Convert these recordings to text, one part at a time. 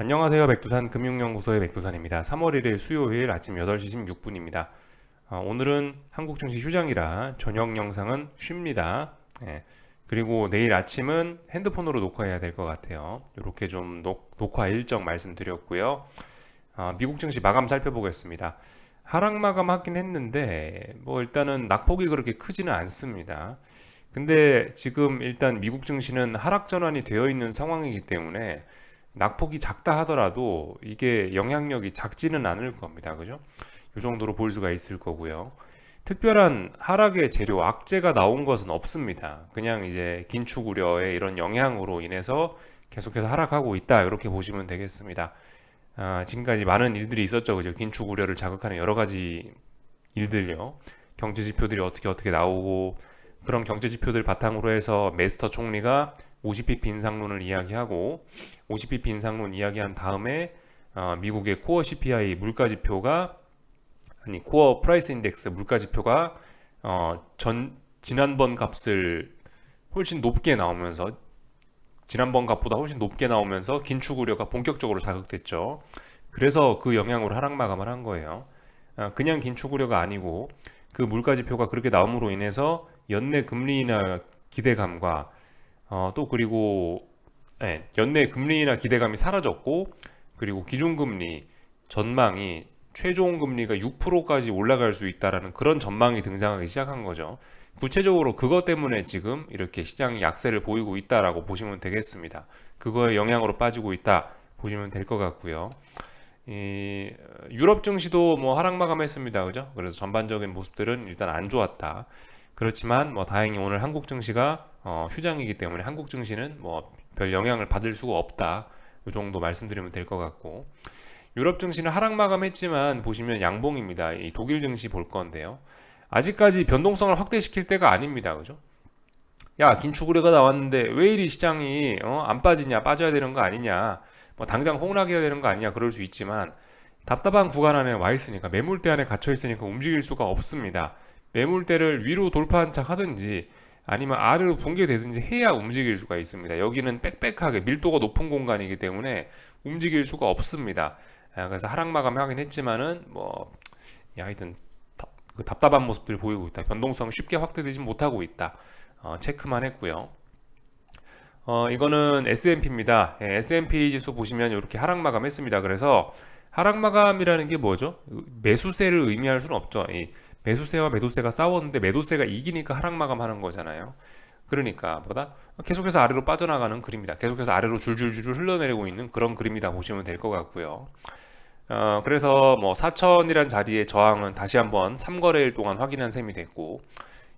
안녕하세요. 백두산 금융연구소의 백두산입니다. 3월 1일 수요일 아침 8시 16분입니다. 어, 오늘은 한국 증시 휴장이라 저녁 영상은 쉽니다. 예. 그리고 내일 아침은 핸드폰으로 녹화해야 될 것 같아요. 이렇게 좀 녹, 녹화 일정 말씀드렸고요. 어, 미국 증시 마감 살펴보겠습니다. 하락 마감 하긴 했는데 뭐 일단은 낙폭이 그렇게 크지는 않습니다. 근데 지금 일단 미국 증시는 하락 전환이 되어 있는 상황이기 때문에 낙폭이 작다 하더라도 이게 영향력이 작지는 않을 겁니다. 그죠? 이 정도로 볼 수가 있을 거고요. 특별한 하락의 재료 악재가 나온 것은 없습니다. 그냥 이제 긴축 우려의 이런 영향으로 인해서 계속해서 하락하고 있다. 이렇게 보시면 되겠습니다. 아, 지금까지 많은 일들이 있었죠. 그죠? 긴축 우려를 자극하는 여러 가지 일들요. 경제 지표들이 어떻게 어떻게 나오고 그런 경제 지표들 바탕으로 해서 메스터 총리가 50pp 인상론을 이야기하고 50pp 인상론 이야기한 다음에 어, 미국의 코어 CPI 물가 지표가 아니 코어 프라이스 인덱스 물가 지표가 어, 전 지난번 값을 훨씬 높게 나오면서 지난번 값보다 훨씬 높게 나오면서 긴축 우려가 본격적으로 자극됐죠. 그래서 그 영향으로 하락 마감을 한 거예요. 아, 그냥 긴축 우려가 아니고 그 물가 지표가 그렇게 나옴으로 인해서 연내 금리나 기대감과 어, 또 그리고 예, 연내 금리나 기대감이 사라졌고 그리고 기준금리 전망이 최종 금리가 6%까지 올라갈 수 있다라는 그런 전망이 등장하기 시작한 거죠. 구체적으로 그것 때문에 지금 이렇게 시장이 약세를 보이고 있다라고 보시면 되겠습니다. 그거의 영향으로 빠지고 있다 보시면 될 것 같고요. 이 유럽 증시도 뭐 하락 마감했습니다. 그죠? 그래서 전반적인 모습들은 일단 안 좋았다. 그렇지만 뭐 다행히 오늘 한국 증시가 어, 휴장이기 때문에 한국 증시는 뭐 별 영향을 받을 수가 없다. 이 정도 말씀드리면 될 것 같고 유럽 증시는 하락 마감했지만 보시면 양봉입니다. 이 독일 증시 볼 건데요. 아직까지 변동성을 확대시킬 때가 아닙니다. 그죠? 야, 긴축 우려가 나왔는데 왜 이리 시장이 어, 안 빠지냐? 빠져야 되는 거 아니냐? 뭐 당장 홍락해야 되는 거 아니냐? 그럴 수 있지만 답답한 구간 안에 와 있으니까 매물대 안에 갇혀 있으니까 움직일 수가 없습니다. 매물대를 위로 돌파한 척 하든지 아니면 아래로 붕괴되든지 해야 움직일 수가 있습니다. 여기는 빽빽하게 밀도가 높은 공간이기 때문에 움직일 수가 없습니다. 아, 그래서 하락 마감하긴 했지만은 뭐 야, 하여튼 답- 그 답답한 모습들 보이고 있다. 변동성 쉽게 확대되지 못하고 있다. 어, 체크만 했고요. 어, 이거는 S&P입니다. 예, S&P 지수 보시면 이렇게 하락 마감했습니다. 그래서 하락 마감이라는 게 뭐죠? 매수세를 의미할 수는 없죠. 이 매수세와 매도세가 싸웠는데 매도세가 이기니까 하락 마감하는 거잖아요. 그러니까 뭐다 계속해서 아래로 빠져나가는 그림이다. 계속해서 아래로 줄줄줄 흘러내리고 있는 그런 그림이다 보시면 될 것 같고요. 어, 그래서 뭐 4천이란 자리의 저항은 다시 한번 3거래일 동안 확인한 셈이 됐고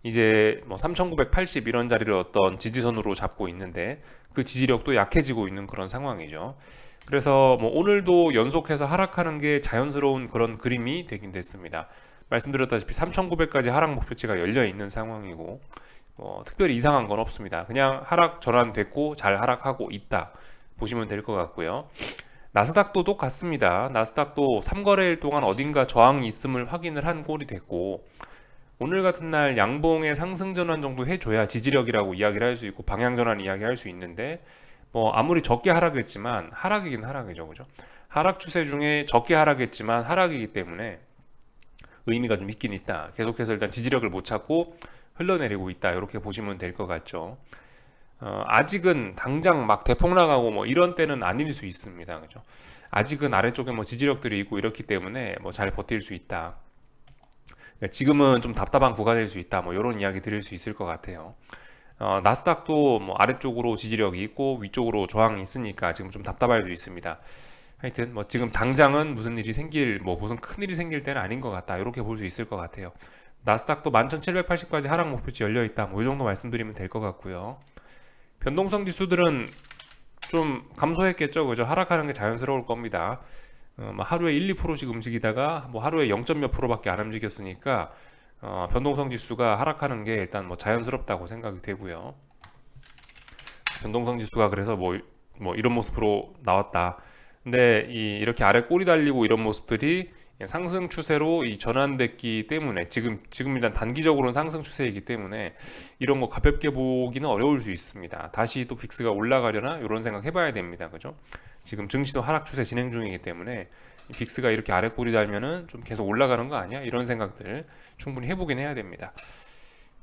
이제 뭐 3,980 이런 자리를 어떤 지지선으로 잡고 있는데 그 지지력도 약해지고 있는 그런 상황이죠. 그래서 뭐 오늘도 연속해서 하락하는 게 자연스러운 그런 그림이 되긴 됐습니다. 말씀드렸다시피 3,900까지 하락 목표치가 열려 있는 상황이고 뭐 특별히 이상한 건 없습니다. 그냥 하락 전환됐고 잘 하락하고 있다 보시면 될 것 같고요. 나스닥도 똑같습니다. 나스닥도 3거래일 동안 어딘가 저항이 있음을 확인을 한 꼴이 됐고 오늘 같은 날 양봉의 상승 전환 정도 해줘야 지지력이라고 이야기를 할 수 있고 방향 전환 이야기 할 수 있는데 뭐 아무리 적게 하락했지만 하락이긴 하락이죠, 그죠? 하락 추세 중에 적게 하락했지만 하락이기 때문에 의미가 좀 있긴 있다. 계속해서 일단 지지력을 못 찾고 흘러내리고 있다. 이렇게 보시면 될 것 같죠. 어, 아직은 당장 막 대폭 나가고 뭐 이런 때는 아닐 수 있습니다. 그죠? 아직은 아래쪽에 뭐 지지력들이 있고 이렇기 때문에 뭐 잘 버틸 수 있다. 그러니까 지금은 좀 답답한 구간일 수 있다. 뭐 이런 이야기 드릴 수 있을 것 같아요. 어, 나스닥도 뭐 아래쪽으로 지지력이 있고 위쪽으로 저항이 있으니까 지금 좀 답답할 수 있습니다. 하여튼 뭐 지금 당장은 무슨 일이 생길 뭐 무슨 큰 일이 생길 때는 아닌 것 같다. 이렇게 볼 수 있을 것 같아요. 나스닥도 11,780까지 하락 목표치 열려 있다. 뭐 이 정도 말씀드리면 될 것 같고요. 변동성 지수들은 좀 감소했겠죠. 그죠? 하락하는 게 자연스러울 겁니다. 어, 뭐 하루에 1, 2%씩 움직이다가 뭐 하루에 0. 몇 프로밖에 안 움직였으니까 어, 변동성 지수가 하락하는 게 일단 뭐 자연스럽다고 생각이 되고요. 변동성 지수가 그래서 뭐, 뭐 이런 모습으로 나왔다. 근데 이 이렇게 아래 꼬리 달리고 이런 모습들이 상승 추세로 이 전환됐기 때문에 지금 지금 일단 단기적으로는 상승 추세이기 때문에 이런 거 가볍게 보기는 어려울 수 있습니다. 다시 또 빅스가 올라가려나 이런 생각 해봐야 됩니다. 그죠? 지금 증시도 하락 추세 진행 중이기 때문에 이 빅스가 이렇게 아래 꼬리 달면은 좀 계속 올라가는 거 아니야? 이런 생각들 충분히 해보긴 해야 됩니다.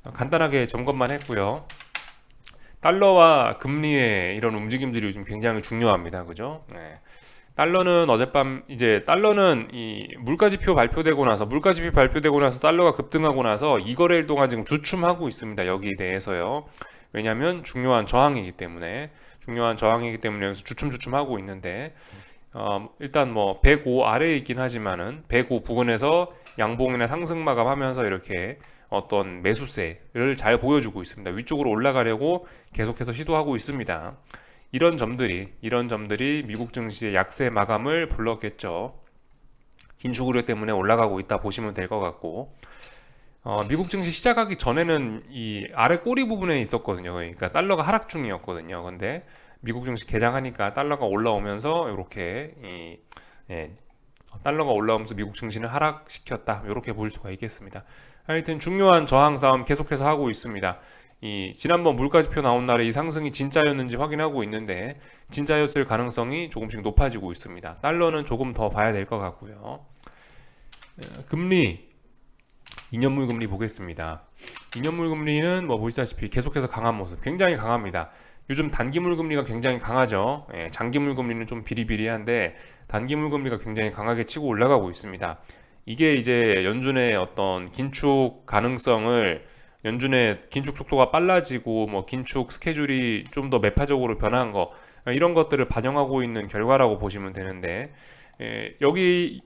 어, 간단하게 점검만 했고요. 달러와 금리의 이런 움직임들이 요즘 굉장히 중요합니다. 그죠? 네. 달러는 어젯밤 이제 달러는 이 물가지표 발표되고 나서 물가지표 발표되고 나서 달러가 급등하고 나서 이 거래일 동안 지금 주춤하고 있습니다. 여기에 대해서요. 왜냐하면 중요한 저항이기 때문에 중요한 저항이기 때문에 여기서 주춤주춤하고 있는데 어, 일단 뭐 105 아래에 있긴 하지만은 105 부근에서 양봉이나 상승 마감하면서 이렇게 어떤 매수세를 잘 보여주고 있습니다. 위쪽으로 올라가려고 계속해서 시도하고 있습니다. 이런 점들이 이런 점들이 미국 증시의 약세 마감을 불렀겠죠. 긴축 우려 때문에 올라가고 있다 보시면 될 것 같고 어, 미국 증시 시작하기 전에는 이 아래 꼬리 부분에 있었거든요. 그러니까 달러가 하락 중이었거든요. 근데 미국 증시 개장하니까 달러가 올라오면서 이렇게 이 예, 달러가 올라오면서 미국 증시는 하락시켰다. 이렇게 볼 수가 있겠습니다. 하여튼 중요한 저항 싸움 계속해서 하고 있습니다. 이 지난번 물가지표 나온 날에 이 상승이 진짜였는지 확인하고 있는데 진짜였을 가능성이 조금씩 높아지고 있습니다. 달러는 조금 더 봐야 될 것 같고요. 어, 금리 2년물 금리 보겠습니다. 2년물 금리는 뭐 보시다시피 계속해서 강한 모습, 굉장히 강합니다. 요즘 단기물 금리가 굉장히 강하죠. 예, 장기물 금리는 좀 비리비리한데 단기물 금리가 굉장히 강하게 치고 올라가고 있습니다. 이게 이제 연준의 어떤 긴축 가능성을 연준의 긴축 속도가 빨라지고 뭐 긴축 스케줄이 좀 더 매파적으로 변한 거 이런 것들을 반영하고 있는 결과라고 보시면 되는데 예, 여기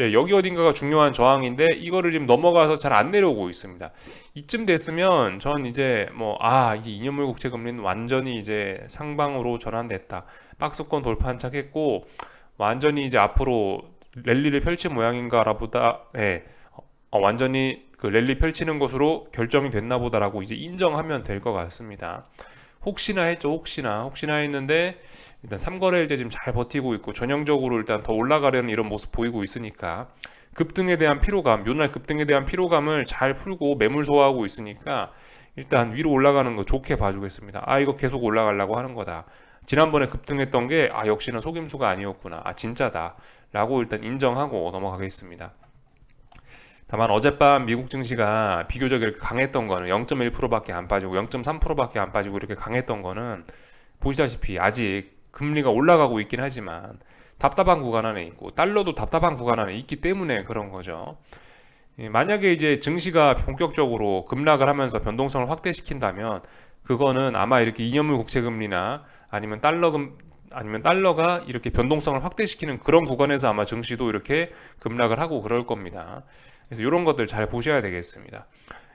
예, 여기 어딘가가 중요한 저항인데 이거를 지금 넘어가서 잘 안 내려오고 있습니다. 이쯤 됐으면 전 이제 뭐 아 이제 2년물 국채 금리는 완전히 이제 상방으로 전환됐다. 박스권 돌파 한착했고 완전히 이제 앞으로 랠리를 펼칠 모양인가라 보다 예, 어, 완전히 그 랠리 펼치는 것으로 결정이 됐나 보다라고 이제 인정하면 될 것 같습니다. 혹시나 했죠. 혹시나 혹시나 했는데 일단 3거래일 때 지금 잘 버티고 있고 전형적으로 일단 더 올라가려는 이런 모습 보이고 있으니까 급등에 대한 피로감, 요날 급등에 대한 피로감을 잘 풀고 매물 소화하고 있으니까 일단 위로 올라가는 거 좋게 봐주겠습니다. 아 이거 계속 올라가려고 하는 거다. 지난번에 급등했던 게 아 역시나 속임수가 아니었구나. 아 진짜다 라고 일단 인정하고 넘어가겠습니다. 다만 어젯밤 미국 증시가 비교적 이렇게 강했던 거는 0.1%밖에 안 빠지고 0.3%밖에 안 빠지고 이렇게 강했던 거는 보시다시피 아직 금리가 올라가고 있긴 하지만 답답한 구간 안에 있고 달러도 답답한 구간 안에 있기 때문에 그런 거죠. 예, 만약에 이제 증시가 본격적으로 급락을 하면서 변동성을 확대시킨다면 그거는 아마 이렇게 2년물 국채 금리나 아니면 달러금 아니면 달러가 이렇게 변동성을 확대시키는 그런 구간에서 아마 증시도 이렇게 급락을 하고 그럴 겁니다. 그래서 이런 것들 잘 보셔야 되겠습니다.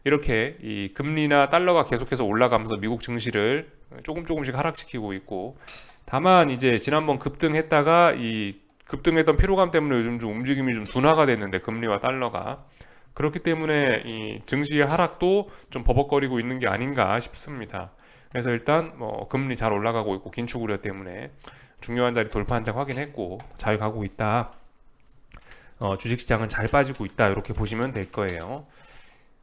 이렇게 이 금리나 달러가 계속해서 올라가면서 미국 증시를 조금 조금씩 하락시키고 있고 다만 이제 지난번 급등했다가 이 급등했던 피로감 때문에 요즘 좀 움직임이 좀 둔화가 됐는데 금리와 달러가 그렇기 때문에 이 증시의 하락도 좀 버벅거리고 있는 게 아닌가 싶습니다. 그래서 일단 뭐 금리 잘 올라가고 있고 긴축 우려 때문에 중요한 자리 돌파 한장 확인했고 잘 가고 있다. 어, 주식시장은 잘 빠지고 있다 이렇게 보시면 될 거예요.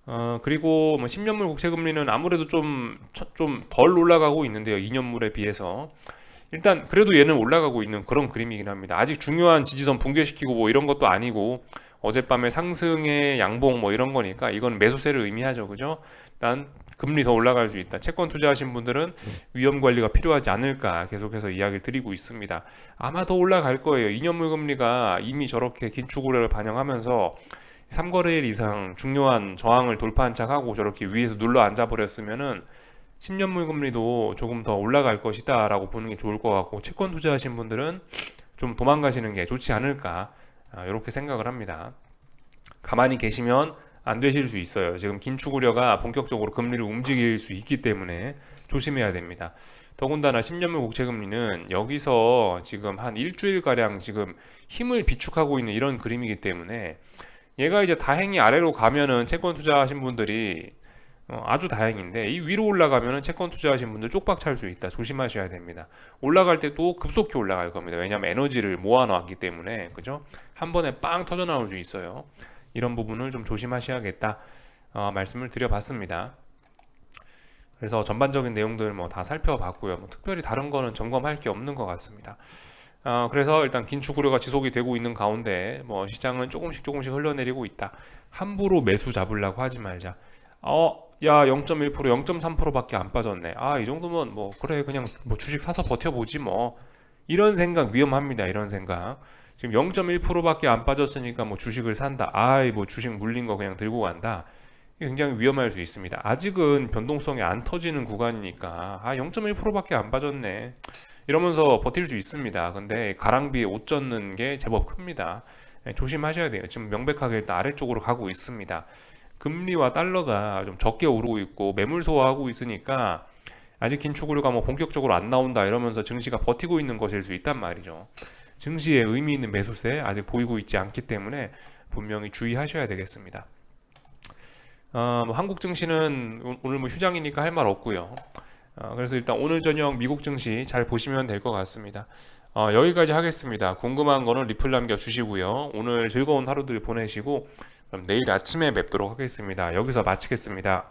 어, 그리고 뭐 10년물 국채 금리는 아무래도 좀 좀 덜 올라가고 있는데요. 2년물에 비해서 일단 그래도 얘는 올라가고 있는 그런 그림이긴 합니다. 아직 중요한 지지선 붕괴시키고 뭐 이런 것도 아니고 어젯밤에 상승의 양봉 뭐 이런 거니까 이건 매수세를 의미하죠. 그죠? 일단 금리 더 올라갈 수 있다. 채권 투자하신 분들은 위험 관리가 필요하지 않을까 계속해서 이야기를 드리고 있습니다. 아마 더 올라갈 거예요. 2년물 금리가 이미 저렇게 긴축 우려를 반영하면서 3거래일 이상 중요한 저항을 돌파한 척하고 저렇게 위에서 눌러 앉아 버렸으면은 10년물 금리도 조금 더 올라갈 것이다 라고 보는 게 좋을 것 같고 채권 투자하신 분들은 좀 도망가시는 게 좋지 않을까 이렇게 아, 생각을 합니다. 가만히 계시면 안 되실 수 있어요. 지금 긴축 우려가 본격적으로 금리를 움직일 수 있기 때문에 조심해야 됩니다. 더군다나 10년물 국채 금리는 여기서 지금 한 일주일 가량 지금 힘을 비축하고 있는 이런 그림이기 때문에 얘가 이제 다행히 아래로 가면은 채권 투자하신 분들이 어, 아주 다행인데 이 위로 올라가면은 채권 투자하신 분들 쪽박 찰 수 있다. 조심하셔야 됩니다. 올라갈 때 또 급속히 올라갈 겁니다. 왜냐하면 에너지를 모아놨기 때문에. 그죠? 한 번에 빵 터져 나올 수 있어요 이런 부분을 좀 조심하셔야겠다 어, 말씀을 드려봤습니다. 그래서 전반적인 내용들 뭐 다 살펴봤고요. 뭐 특별히 다른 거는 점검할 게 없는 것 같습니다. 어, 그래서 일단 긴축 우려가 지속이 되고 있는 가운데 뭐 시장은 조금씩 조금씩 흘러내리고 있다. 함부로 매수 잡으려고 하지 말자. 어, 야, 0.1% 0.3%밖에 안 빠졌네. 아, 이 정도면 뭐 그래 그냥 뭐 주식 사서 버텨보지 뭐. 이런 생각 위험합니다. 이런 생각. 지금 0.1%밖에 안 빠졌으니까 뭐 주식을 산다. 아이 뭐 주식 물린 거 그냥 들고 간다. 굉장히 위험할 수 있습니다. 아직은 변동성이 안 터지는 구간이니까 아 0.1%밖에 안 빠졌네. 이러면서 버틸 수 있습니다. 근데 가랑비에 옷 젖는 게 제법 큽니다. 예, 조심하셔야 돼요. 지금 명백하게 일단 아래쪽으로 가고 있습니다. 금리와 달러가 좀 적게 오르고 있고 매물 소화하고 있으니까 아직 긴축 우려가 뭐 본격적으로 안 나온다 이러면서 증시가 버티고 있는 것일 수 있단 말이죠. 증시에 의미 있는 매수세 아직 보이고 있지 않기 때문에 분명히 주의하셔야 되겠습니다. 어, 뭐 한국 증시는 오- 오늘 뭐 휴장이니까 할 말 없고요. 어, 그래서 일단 오늘 저녁 미국 증시 잘 보시면 될 것 같습니다. 어, 여기까지 하겠습니다. 궁금한 거는 리플 남겨주시고요. 오늘 즐거운 하루들 보내시고 그럼 내일 아침에 뵙도록 하겠습니다. 여기서 마치겠습니다.